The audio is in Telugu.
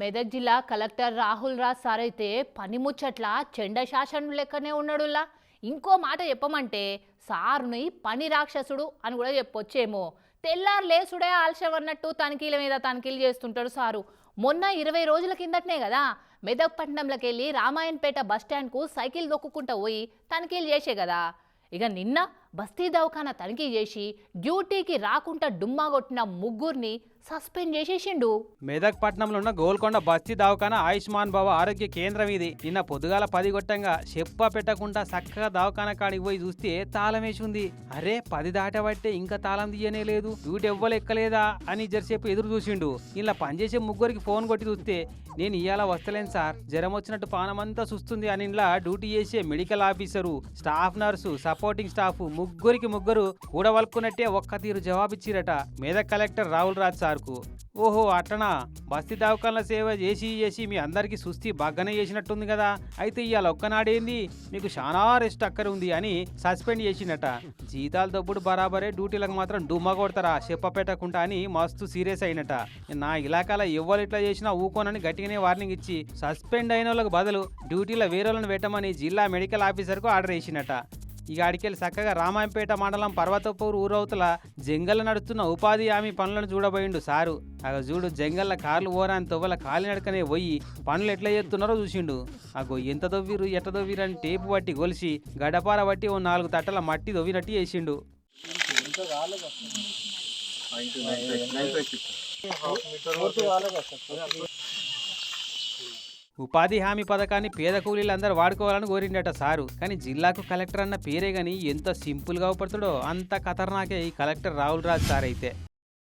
మెదక్ జిల్లా కలెక్టర్ రాహుల్ రాజ్ సార్ అయితే పని ముచ్చట్ల చెండ శాసనం లెక్కనే ఉన్నాడులా ఇంకో మాట చెప్పమంటే సారుని పని రాక్షసుడు అని కూడా చెప్పొచ్చేమో. తెల్లారు లేసుడే ఆలస్యం అన్నట్టు తనిఖీల మీద తనిఖీలు చేస్తుంటాడు సారు. మొన్న ఇరవై రోజుల కిందటనే కదా మెదక్ పట్టణంలోకి వెళ్ళి రామాయణపేట బస్టాండ్కు సైకిల్ దొక్కుకుంటా పోయి తనిఖీలు చేసే కదా. ఇక నిన్న బస్తీ దవాఖానా తనిఖీ చేసి డ్యూటీకి రాకుండా డుమ్మా కొట్టిన ముగ్గురిని సస్పెండ్ చేసేసిండు. మెదక్ పట్నంలో ఉన్న గోల్కొండ బస్తీ దవాఖాన ఆయుష్మాన్ భవ ఆరోగ్య కేంద్రం ఇది. నిన్న పొద్దుగాల పది గొట్టంగా చెప్ప పెట్టకుండా చక్కగా దవాఖాన కాడికి పోయి చూస్తే తాళం వేసి ఉంది అరే పది దాటబట్టే ఇంకా తాళం తీయనే లేదు. డ్యూటీ ఎవ్వలు ఎక్కలేదా అని జరసేపు ఎదురు చూసిండు. ఇలా పనిచేసే ముగ్గురికి ఫోన్ కొట్టి చూస్తే నేను ఇవాళ వస్తలేను సార్. జ్వరం వచ్చినట్టు పానమంతా చూస్తుంది అని ఇలా డ్యూటీ చేసే medical officer staff nurse supporting staff ముగ్గురికి ముగ్గురు కూడవల్కున్నట్టే ఒక్క తీరు జవాబిచ్చిరట మీద కలెక్టర్ రాహుల్ రాజ్ సార్కు. ఓహో అట్టనా? బస్తీ దవాఖాన సేవ చేసి చేసి మీ అందరికీ సుస్థి బాగానే చేసినట్టుంది కదా. అయితే ఇవాళ ఒక్కనాడేంది? మీకు చాలా రెస్ట్ అక్కడ ఉంది అని సస్పెండ్ చేసినట. జీతాలు తప్పుడు బరాబరే డ్యూటీలకు మాత్రం డుమ్మ కొడతారా చెప్ప పెట్టకుండా అని మస్తు సీరియస్ అయినట. నా ఇలాకాల ఎవ్వరు ఇట్లా చేసినా ఊకోనని గట్టిగానే వార్నింగ్ ఇచ్చి సస్పెండ్ అయిన వాళ్ళకు బదులు డ్యూటీలో వేరే వాళ్ళని పెట్టమని జిల్లా మెడికల్ ఆఫీసర్కు ఆర్డర్ చేసినట ఇక అడికెళ్ళి చక్కగా రామాయంపేట మండలం పర్వతపూర్ ఊరవతల జంగల్ నడుస్తున్న ఉపాధి హామీ పనులను చూడబోయిండు సారు. అగ చూడు జంగల్ల కార్లు ఓరాని తొవ్వల కాలినడకనే పోయి పనులు ఎట్లా చేస్తున్నారో చూసిండు. అగో ఎంత దొవ్విరు ఎట్ట దొవ్విరు అని టేపు పట్టి గొలిసి గడపార బట్టి ఓ నాలుగు తట్టల మట్టి దొవ్వినట్టు చేసిండు. ఉపాధి హామీ పథకాన్ని పేద కూలీలందరూ వాడుకోవాలని కోరిండట సారు. కానీ జిల్లాకు కలెక్టర్ అన్న పేరే గాని ఎంత సింపుల్గా పడుతాడో అంత ఖతర్నాకే ఈ కలెక్టర్ రాహుల్ రాజ్ సార్ అయితే